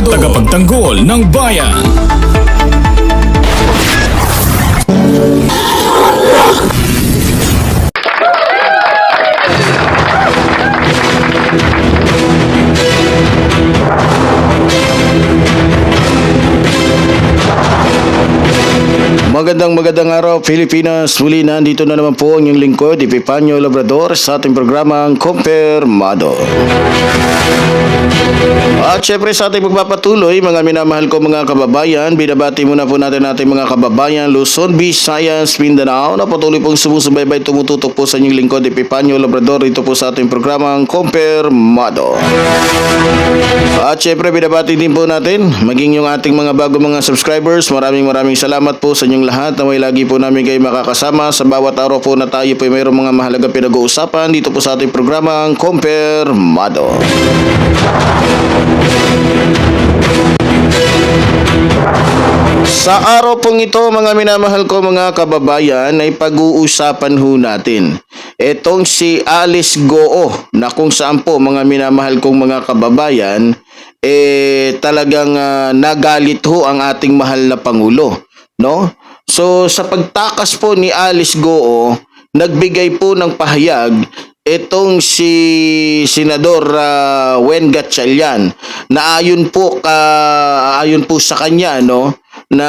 Tagapagtanggol ng bayan Magandang magandang araw Pilipinas. Muli nandito na naman po ang inyong lingkod, Epipanyo Labrador sa ating programang Kompermado. At syempre sa ating magpapatuloy, mga minamahal ko mga kababayan, binabati muna po natin natin mga kababayan Luzon, Visayas, Mindanao na patuloy pong sumusubaybay tumututok po sa inyong lingkod, Epipanyo Labrador dito po sa ating programang Kompermado. At syempre binabati din po natin maging yung ating mga bago mga subscribers. Maraming maraming salamat po sa inyong lahat na may lagi po namin kayo makakasama sa bawat araw po na tayo po ay mayroong mga mahalaga pinag-uusapan dito po sa ating programang Kompermado. Sa araw pong ito mga minamahal ko mga kababayan ay pag-uusapan ho natin. Etong si Alice Goo na kung saan po mga minamahal kong mga kababayan eh talagang ah, nagalit ho ang ating mahal na Pangulo. No? So sa pagtakas po ni Alice Goo, nagbigay po ng pahayag itong si Senador uh, Wen Gatchalian na ayon po ka ayon po sa kanya no na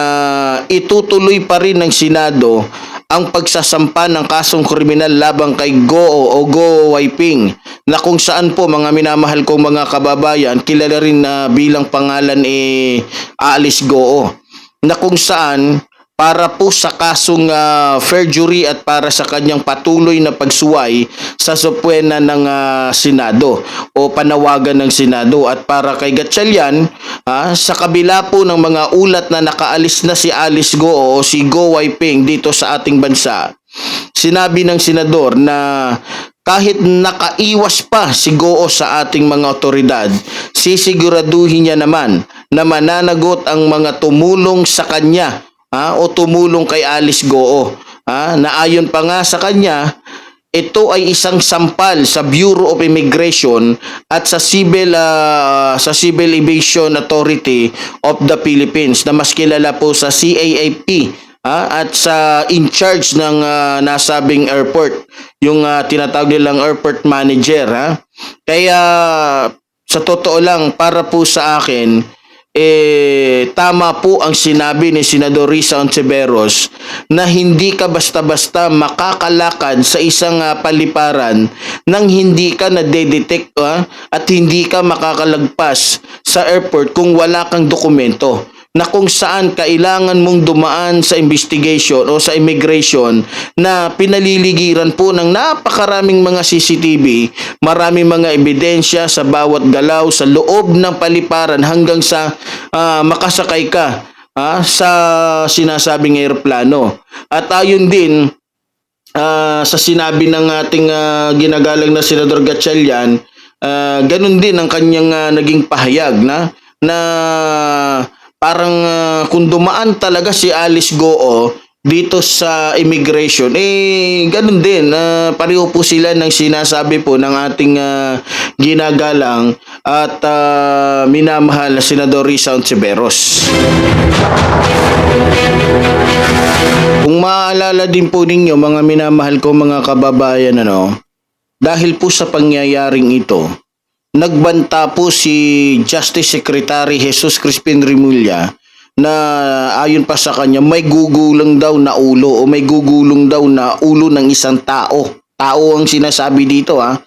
itutuloy pa rin ng Senado ang pagsasampa ng kasong kriminal labang kay Go o Go Wiping na kung saan po mga minamahal kong mga kababayan kilala rin na bilang pangalan eh Alice Goo. Na kung saan para po sa kasong ah, fair jury at para sa kanyang patuloy na pagsuway sa supwena ng ah, Senado o panawagan ng Senado. At para kay Gatchalian ah, sa kabila po ng mga ulat na nakaalis na si Alice Go o si Go Wiping dito sa ating bansa sinabi ng senador na kahit nakaiwas pa si Goo sa ating mga otoridad, sisiguraduhin niya naman na mananagot ang mga tumulong sa kanya ha, o tumulong kay Alice Goo. Ha, na ayon pa nga sa kanya, ito ay isang sampal sa Bureau of Immigration at sa Civil ah, sa Civil Aviation Authority of the Philippines na mas kilala po sa CAAP ha, at sa in charge ng ah, nasabing airport, yung ah, tinatawag nilang airport manager ha. Kaya sa totoo lang para po sa akin eh tama po ang sinabi ni Senador Risa Ontiveros na hindi ka basta-basta makakalakad sa isang ah, paliparan nang hindi ka na-detect ah, at hindi ka makakalagpas sa airport kung wala kang dokumento na kung saan kailangan mong dumaan sa investigation o sa immigration na pinaliligiran po ng napakaraming mga CCTV, maraming mga ebidensya sa bawat galaw sa loob ng paliparan hanggang sa ah, makasakay ka ah, sa sinasabing eroplano. At ayon din ah, sa sinabi ng ating ah, ginagalang na Senador Gatchalian, ah, ganun din ang kanyang ah, naging pahayag na na parang ah, kung dumaan talaga si Alice Goo dito sa immigration, eh, ganun din. ah, pareho po sila ng sinasabi po ng ating ah, ginagalang at ah, minamahal na Senador Risa Ontiveros. Kung maaalala din po ninyo mga minamahal ko mga kababayan ano, dahil po sa pangyayaring ito, nagbanta po si Justice Secretary Jesus Crispin Remulla na ayon pa sa kanya may gugulong daw na ulo o may gugulong daw na ulo ng isang tao tao ang sinasabi dito ha.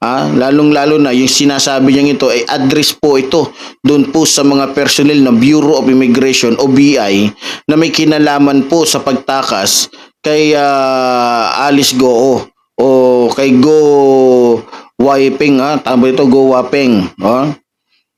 Ah, lalong-lalo na yung sinasabi niya ito ay address po ito doon po sa mga personnel ng Bureau of Immigration o BI na may kinalaman po sa pagtakas kay ah, Alice Goo o kay Go Wiping ha. Tama ito Go Wapeng. Ha?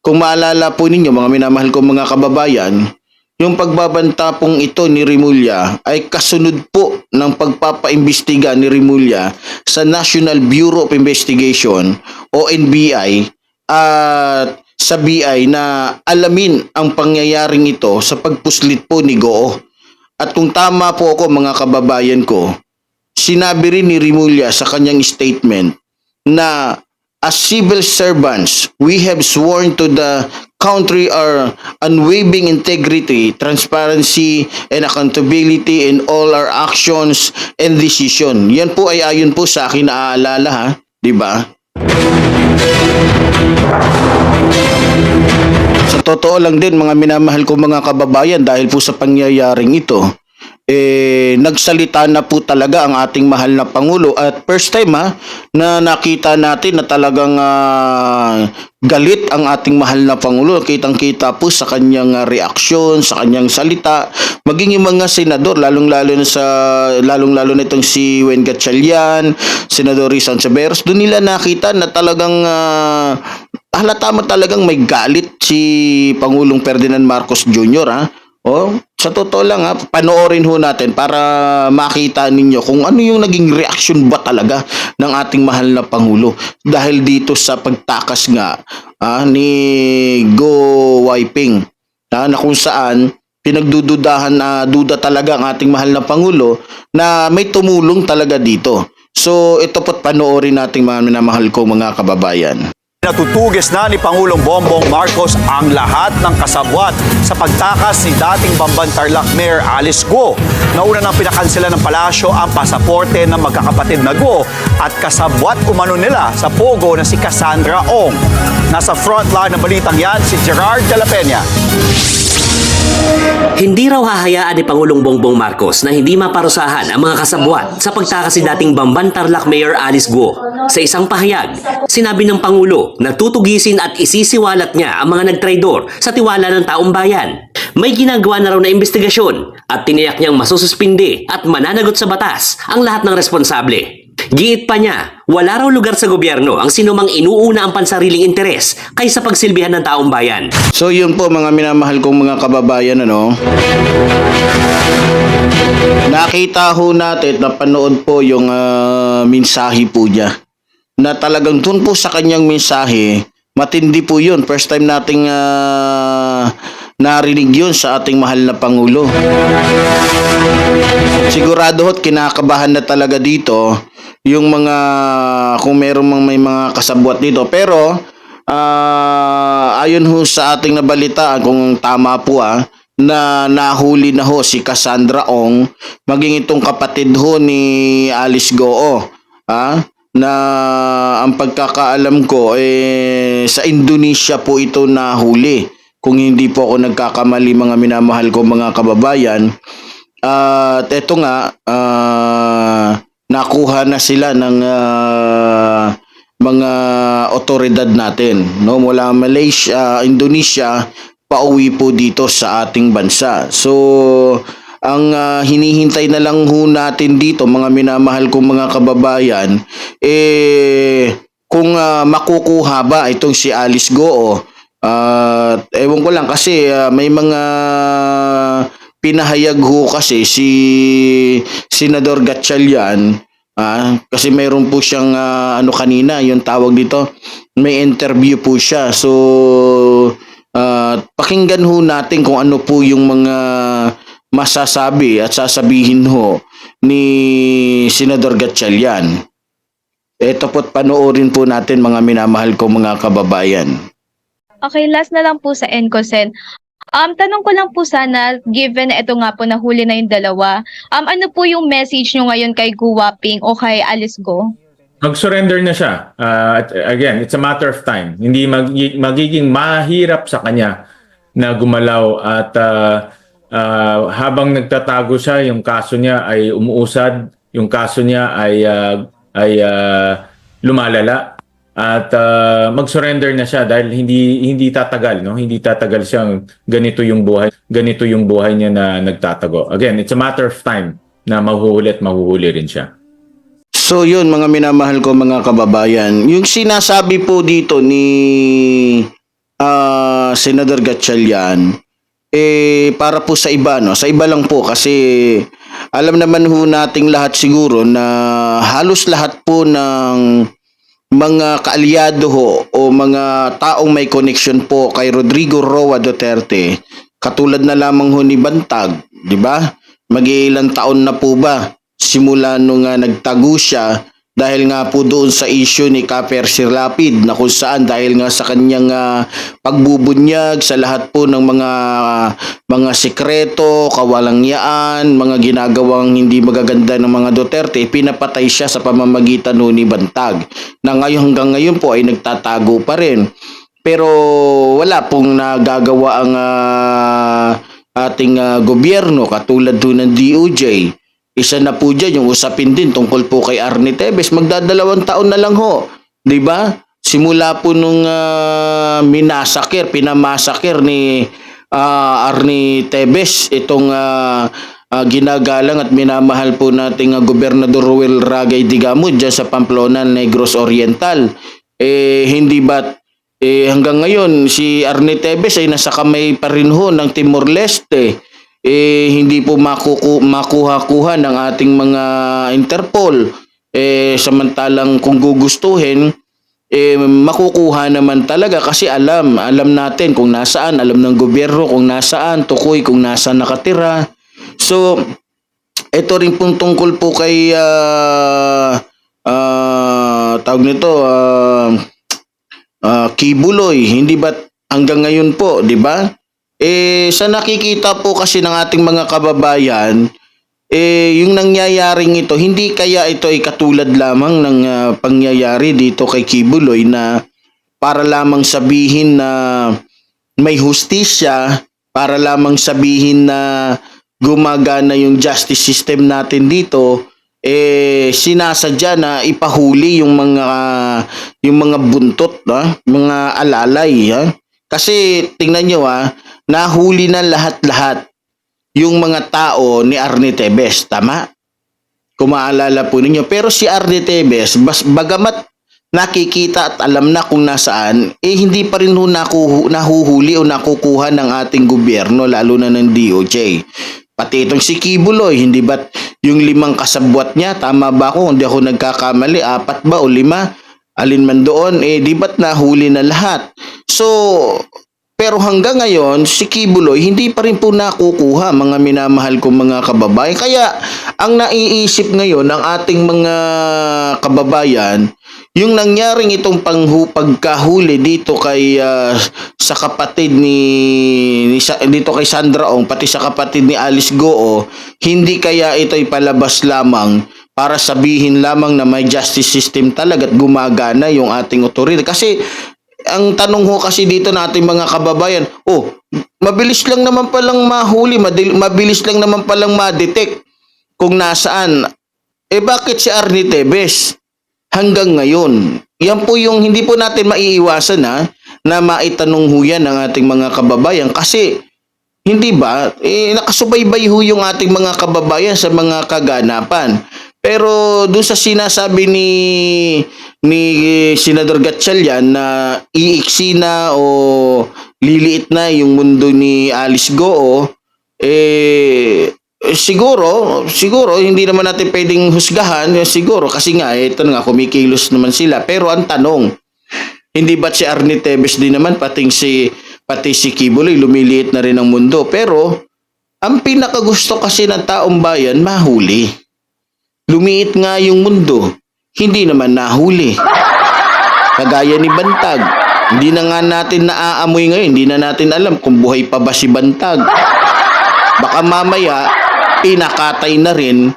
Kung maalala po ninyo mga minamahal ko mga kababayan, yung pagbabanta pong ito ni Rimulya ay kasunod po ng pagpapaimbestiga ni Rimulya sa National Bureau of Investigation o NBI at sa BI na alamin ang pangyayaring ito sa pagpuslit po ni Goo. At kung tama po ako mga kababayan ko, sinabi rin ni Rimulya sa kanyang statement na as civil servants, we have sworn to the country our unwavering integrity, transparency, and accountability in all our actions and decision. Yan po ay ayon po sa akin naaalala ha, di ba? Sa totoo lang din mga minamahal ko mga kababayan dahil po sa pangyayaring ito, eh, nagsalita na po talaga ang ating mahal na Pangulo at first time ha, na nakita natin na talagang ah, galit ang ating mahal na Pangulo. Kitang-kita po sa kanyang ah, reaksyon, sa kanyang salita, maging yung mga senador, lalong-lalo na sa lalong-lalo na itong si Wen Gatchalian, Senador Rizal Severos, doon nila nakita na talagang ah, halata mo talagang may galit si Pangulong Ferdinand Marcos Jr. ha. Oh, sa totoo lang ha, panoorin ho natin para makita ninyo kung ano yung naging reaction ba talaga ng ating mahal na Pangulo dahil dito sa pagtakas nga ah, ni Go Wiping ah, na kung saan pinagdududahan na duda talaga ang ating mahal na Pangulo na may tumulong talaga dito. So ito po't panoorin nating mga minamahal ko mga kababayan. Natutugis na ni Pangulong Bongbong Marcos ang lahat ng kasabwat sa pagtakas ni dating Bamban Tarlac Mayor Alice Go. Nauna nang pinakansela ng palasyo ang pasaporte ng magkakapatid na Go at kasabwat umano nila sa Pogo na si Cassandra Ong. Nasa frontline ng balitang yan si Gerard de la Peña. Hindi raw hahayaan ni Pangulong Bongbong Marcos na hindi maparusahan ang mga kasabwat sa pagtakas ni dating Bamban Tarlac Mayor Alice Guo. Sa isang pahayag, sinabi ng Pangulo na tutugisin at isisiwalat niya ang mga nagtraidor sa tiwala ng taong bayan. May ginagawa na raw na investigasyon at tiniyak niyang masususpindi at mananagot sa batas ang lahat ng responsable. Giit pa niya, wala raw lugar sa gobyerno ang sinumang inuuna ang pansariling interes kaysa pagsilbihan ng taong bayan. So yun po mga minamahal kong mga kababayan ano. Nakita ho natin na panood po yung ah, mensahe po niya. Na talagang dun po sa kanyang mensahe, matindi po yun. First time nating ah, narinig yun sa ating mahal na Pangulo. Sigurado ho't kinakabahan na talaga dito yung mga kung meron mang may mga kasabwat dito. Pero ah ayon ho sa ating nabalitaan kung tama po ah, na nahuli na ho si Cassandra Ong maging itong kapatid ho ni Alice Goo ah na ang pagkakaalam ko eh sa Indonesia po ito nahuli kung hindi po ako nagkakamali mga minamahal ko mga kababayan at eto nga ah, nakuha na sila ng ah, mga otoridad natin no mula Malaysia, Indonesia pauwi po dito sa ating bansa. So ang ah, hinihintay na lang ho natin dito mga minamahal kong mga kababayan eh kung ah, makukuha ba itong si Alice Goo at ewan ko lang kasi ah, may mga pinahayag ho kasi si Senador Gatchalian ah, kasi mayroon po siyang ah, ano kanina yung tawag dito may interview po siya. So ah, pakinggan ho natin kung ano po yung mga masasabi at sasabihin ho ni Senador Gatchalian ito po't panoorin po natin mga minamahal ko mga kababayan. Okay, last na lang po sa Encosen. Um, tanong ko lang po sana, given ito nga po nahuli na yung dalawa, um, ano po yung message nyo ngayon kay Guwaping o kay Alice Go? mag-surrender na siya. Uh, again, it's a matter of time. Hindi mag- magiging mahirap sa kanya na gumalaw at uh, uh, habang nagtatago siya, yung kaso niya ay umuusad, yung kaso niya ay uh, ay ah, lumalala at ah, mag-surrender na siya dahil hindi hindi tatagal no? Hindi tatagal siyang ganito yung buhay ganito yung buhay niya na nagtatago. Again it's a matter of time na mahuhuli at mahuhuli rin siya. So yun mga minamahal ko mga kababayan, yung sinasabi po dito ni ah Senador Gatchalian eh para po sa iba no, sa iba lang po kasi alam naman ho nating lahat siguro na halos lahat po ng mga kaalyado ho o mga taong may connection po kay Rodrigo Roa Duterte katulad na lamang ho ni Bantag, di ba? Mag-ilang taon na po ba simula nung nga nagtago siya dahil nga po doon sa issue ni Kaper Sirlapid na kung saan dahil nga sa kanyang ah, pagbubunyag sa lahat po ng mga mga sekreto, kawalangyaan, mga ginagawang hindi magaganda ng mga Duterte, pinapatay siya sa pamamagitan no ni Bantag. Na ngayon hanggang ngayon po ay nagtatago pa rin. Pero wala pong nagagawa ang ah, ating ah, gobyerno katulad do ng DOJ. Isa na po dyan yung usapin din tungkol po kay Arnie Tevez. Magdadalawang taon na lang ho. ba? Simula po nung ah, minasakir, pinamasakir ni ah, Arnie Tevez itong ah, ah, ginagalang at minamahal po nating ah, Gobernador Ruel Ragay Digamud dyan sa Pamplona, Negros Oriental. Eh, hindi ba eh, hanggang ngayon si Arnie Tevez ay nasa kamay pa rin ho ng Timor-Leste eh hindi po makuku makuha-kuha ng ating mga Interpol. Eh samantalang kung gugustuhin eh makukuha naman talaga kasi alam alam natin kung nasaan alam ng gobyerno kung nasaan tukoy kung nasaan nakatira. So ito rin pong tungkol po kay ah ah, tawag nito ah ah, Kibuloy. Hindi ba hanggang ngayon po di ba eh, sa nakikita po kasi ng ating mga kababayan, eh, yung nangyayaring ito, hindi kaya ito ay katulad lamang ng ah, pangyayari dito kay Kibuloy na para lamang sabihin na may hustisya, para lamang sabihin na gumagana yung justice system natin dito, eh sinasadya na ipahuli yung mga yung mga buntot, ha? mga alalay, ha? Kasi tingnan nyo ha, nahuli na lahat-lahat yung mga tao ni Arnie Tevez, tama? Kung maalala po ninyo. Pero si Arnie Tevez, bas, bagamat nakikita at alam na kung nasaan, eh hindi pa rin ho nahuhuli o nakukuha ng ating gobyerno, lalo na ng DOJ. Pati itong si Kibuloy, hindi ba yung limang kasabwat niya, tama ba ako? Hindi ako nagkakamali, apat ba o lima? Alin man doon, eh di ba't nahuli na lahat? So, pero hanggang ngayon, si Kibuloy hindi pa rin po nakukuha mga minamahal kong mga kababayan. Kaya ang naiisip ngayon ng ating mga kababayan, yung nangyaring itong pagkahuli dito kay ah, sa kapatid ni, ni dito kay Sandra Ong pati sa kapatid ni Alice Goo, hindi kaya ito'y palabas lamang para sabihin lamang na may justice system talaga at gumagana yung ating otoridad. Kasi ang tanong ho kasi dito nating mga kababayan, oh, mabilis lang naman palang mahuli, mabilis lang naman palang ma-detect kung nasaan. Eh bakit si Arnie Tevez hanggang ngayon? Yan po yung hindi po natin maiiwasan ha, na maitanong ho yan ng ating mga kababayan kasi hindi ba, eh, nakasubaybay ho yung ating mga kababayan sa mga kaganapan. Pero doon sa sinasabi ni ni Senador Gatchalian na iiksi na o liliit na yung mundo ni Alice Goo, eh siguro, siguro hindi naman natin pwedeng husgahan, eh, siguro kasi nga eh, ito na nga kumikilos naman sila. Pero ang tanong, hindi ba si Arnie Tevez din naman pating si pati si Kibuloy lumiliit na rin ang mundo. Pero ang pinakagusto kasi ng taong bayan mahuli. Lumiit nga yung mundo, hindi naman nahuli. Kagaya ni Bantag. Hindi na nga natin naaamoy ngayon, hindi na natin alam kung buhay pa ba si Bantag. Baka mamaya, pinakatay na rin.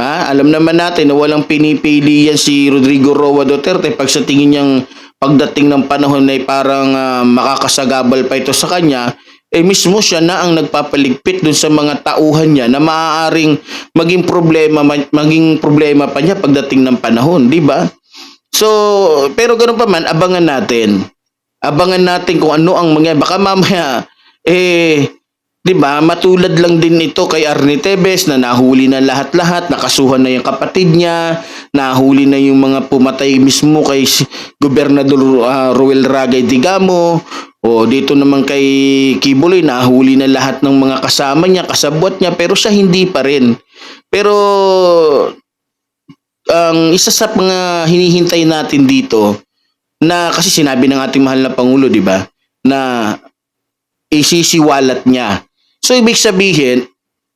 Ha? Alam naman natin na walang pinipili yan si Rodrigo Roa Duterte pag sa tingin niyang pagdating ng panahon ay parang ah, makakasagabal pa ito sa kanya, eh mismo siya na ang nagpapaligpit dun sa mga tauhan niya na maaaring maging problema ma- maging problema pa niya pagdating ng panahon, di ba? So, pero ganoon pa man, abangan natin. Abangan natin kung ano ang mangyayari. Baka mamaya, eh, di ba, matulad lang din ito kay Arnie Tevez na nahuli na lahat-lahat, nakasuhan na yung kapatid niya, nahuli na yung mga pumatay mismo kay Gobernador ah, Roel Ragay Digamo, o dito naman kay Kibuloy, nahuli na lahat ng mga kasama niya, kasabwat niya, pero siya hindi pa rin. Pero ang isa sa mga hinihintay natin dito na kasi sinabi ng ating mahal na pangulo, 'di ba? Na isisiwalat niya. So ibig sabihin,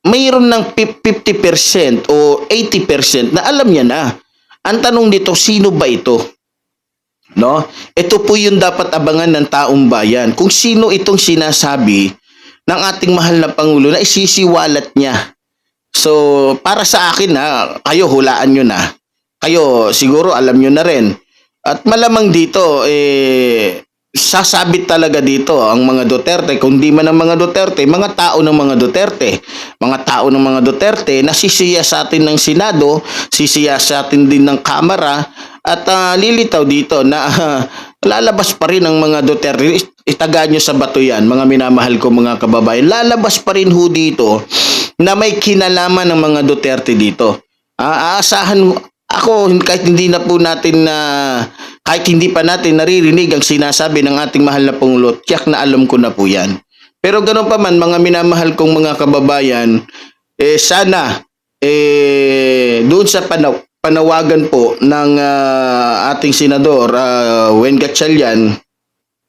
mayroon ng pip- 50% o 80% na alam niya na. Ang tanong dito, sino ba ito? No? Ito po yung dapat abangan ng taong bayan. Kung sino itong sinasabi ng ating mahal na pangulo na isisiwalat niya. So, para sa akin ha, kayo hulaan nyo na. Kayo siguro alam nyo na rin. At malamang dito, eh, sasabit talaga dito ang mga Duterte. Kung di man ang mga Duterte, mga tao ng mga Duterte. Mga tao ng mga Duterte na sisiya sa atin ng Senado, sisiya sa atin din ng Kamara, at ah, lilitaw dito na ah, lalabas pa rin ang mga Duterte. Itaga nyo sa bato yan, mga minamahal ko mga kababayan. Lalabas pa rin ho dito na may kinalaman ng mga Duterte dito. Ah, aasahan ako kahit hindi na po natin na kahit hindi pa natin naririnig ang sinasabi ng ating mahal na Pangulo, tiyak na alam ko na po yan. Pero ganoon pa man, mga minamahal kong mga kababayan, eh sana eh doon sa panaw panawagan po ng ah, ating senador uh, Wen Gatchalian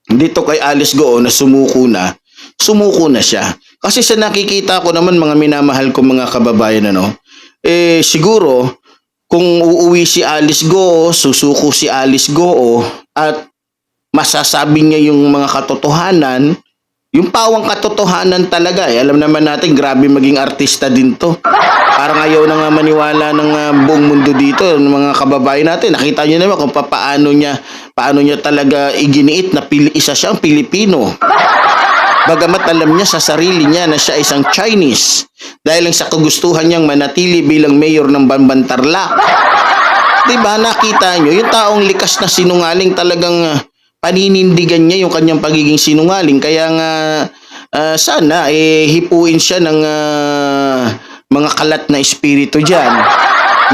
dito kay Alice Goo na sumuko na, sumuko na siya. Kasi sa nakikita ko naman mga minamahal ko mga kababayan ano, eh siguro kung uuwi si Alice Goo, susuko si Alice Goo at masasabi niya yung mga katotohanan, yung pawang katotohanan talaga eh. Alam naman natin, grabe maging artista din to. Parang ayaw na nga maniwala ng ah, buong mundo dito, ng mga kababayan natin. Nakita niyo naman kung paano niya, paano niya talaga iginiit na pili, isa siyang Pilipino. Bagamat alam niya sa sarili niya na siya isang Chinese dahil lang sa kagustuhan niyang manatili bilang mayor ng Bambantarlac. Diba, nakita niyo, yung taong likas na sinungaling talagang ah, paninindigan niya yung kanyang pagiging sinungaling. Kaya nga, ah, sana, eh, hipuin siya ng ah, mga kalat na espiritu dyan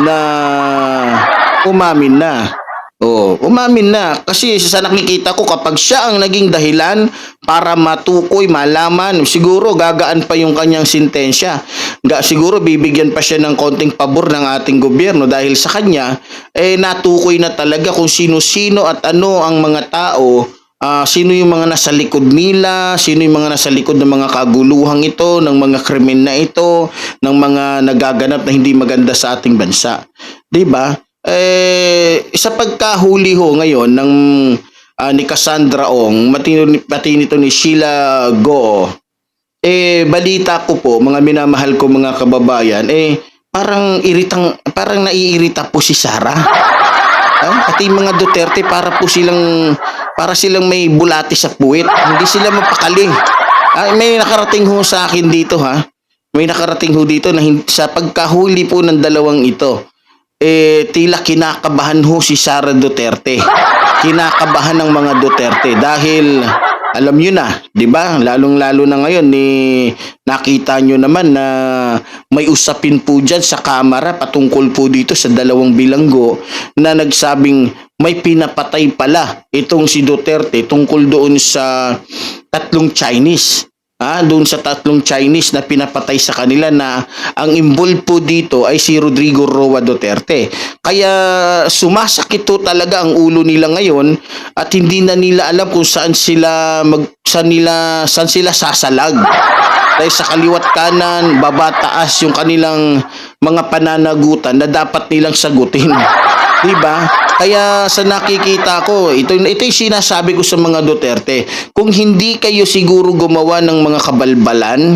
na umamin na. Oh, umamin na. Kasi sa nakikita ko, kapag siya ang naging dahilan para matukoy, malaman, siguro gagaan pa yung kanyang sintensya. Ga, siguro bibigyan pa siya ng konting pabor ng ating gobyerno dahil sa kanya, eh natukoy na talaga kung sino-sino at ano ang mga tao Ah, sino yung mga nasa likod nila, sino yung mga nasa likod ng mga kaguluhang ito, ng mga krimen na ito, ng mga nagaganap na hindi maganda sa ating bansa. 'Di ba? Eh sa pagkahuli ho ngayon ng ah, ni Cassandra Ong, matino pati nito ni Sheila Go. Eh balita ko po, mga minamahal ko mga kababayan, eh parang iritang parang naiirita po si Sara. Ah, pati mga Duterte para po silang para silang may bulati sa puwit. Hindi sila mapakali. Ah, may nakarating ho sa akin dito ha. May nakarating ho dito na sa pagkahuli po ng dalawang ito. Eh tila kinakabahan ho si Sara Duterte. Kinakabahan ng mga Duterte dahil alam nyo na, 'di ba? Lalong-lalo na ngayon ni nakita nyo naman na may usapin po dyan sa kamera patungkol po dito sa dalawang bilanggo na nagsabing may pinapatay pala itong si Duterte tungkol doon sa tatlong Chinese. Ah, doon sa tatlong Chinese na pinapatay sa kanila na ang involved po dito ay si Rodrigo Roa Duterte. Kaya sumasakit to talaga ang ulo nila ngayon at hindi na nila alam kung saan sila mag saan nila saan sila sasalag. Dahil sa kaliwat kanan, baba taas yung kanilang mga pananagutan na dapat nilang sagutin. Diba? Kaya sa nakikita ko, ito, ito yung sinasabi ko sa mga Duterte. Kung hindi kayo siguro gumawa ng mga kabalbalan,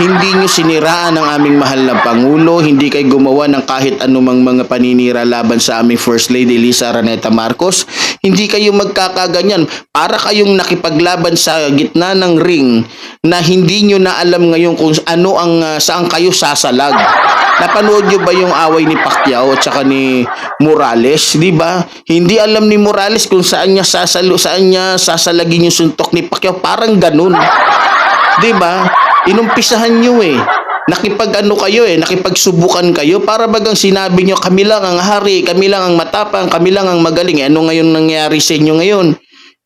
hindi nyo siniraan ang aming mahal na Pangulo, hindi kayo gumawa ng kahit anumang mga paninira laban sa aming First Lady Lisa Araneta Marcos, Hindi kayo magkakaganyan. Para kayong nakipaglaban sa gitna ng ring na hindi nyo na alam ngayon kung ano ang ah, saan kayo sasalag. Napanood nyo ba yung away ni Pacquiao at saka ni Morales, di ba? Hindi alam ni Morales kung saan niya sasalo, saan niya sasalagin yung suntok ni Pacquiao. Parang ganun. Di ba? Inumpisahan nyo eh. Nakipag ano kayo eh, nakipagsubukan kayo para bagang sinabi nyo kami lang ang hari, kami lang ang matapang, kami lang ang magaling. Eh, ano ngayon nangyari sa inyo ngayon?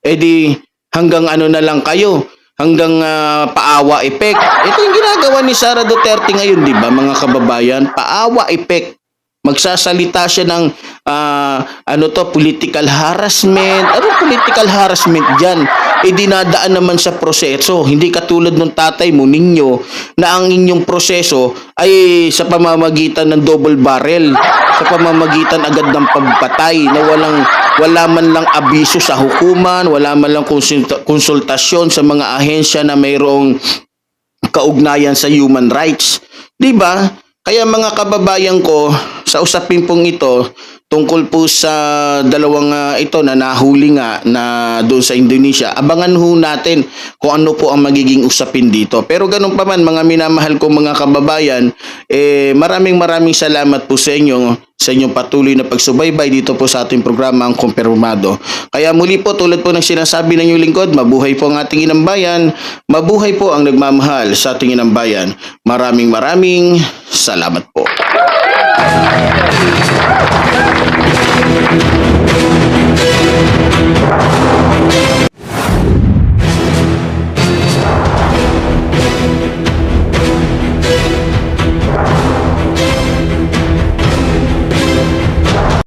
Eh di hanggang ano na lang kayo, hanggang ah, paawa effect. Ito yung ginagawa ni Sara Duterte ngayon, di ba mga kababayan? Paawa effect. Magsasalita siya ng ah, ano to, political harassment. Ano political harassment dyan? E dinadaan naman sa proseso. Hindi katulad ng tatay mo, ninyo, na ang inyong proseso ay sa pamamagitan ng double barrel. Sa pamamagitan agad ng pagpatay na walang wala man lang abiso sa hukuman, wala man lang konsulta- konsultasyon sa mga ahensya na mayroong kaugnayan sa human rights. 'Di ba? Kaya mga kababayan ko, sa usapin pong ito, tungkol po sa dalawang ah, ito na nahuli nga na doon sa Indonesia, abangan ho natin kung ano po ang magiging usapin dito. Pero ganun pa man, mga minamahal ko mga kababayan, eh, maraming maraming salamat po sa inyo sa inyong patuloy na pagsubaybay dito po sa ating programa ang Kumpirmado. Kaya muli po tulad po ng sinasabi ng inyong lingkod, mabuhay po ang ating inambayan, mabuhay po ang nagmamahal sa ating inambayan. Maraming maraming salamat po.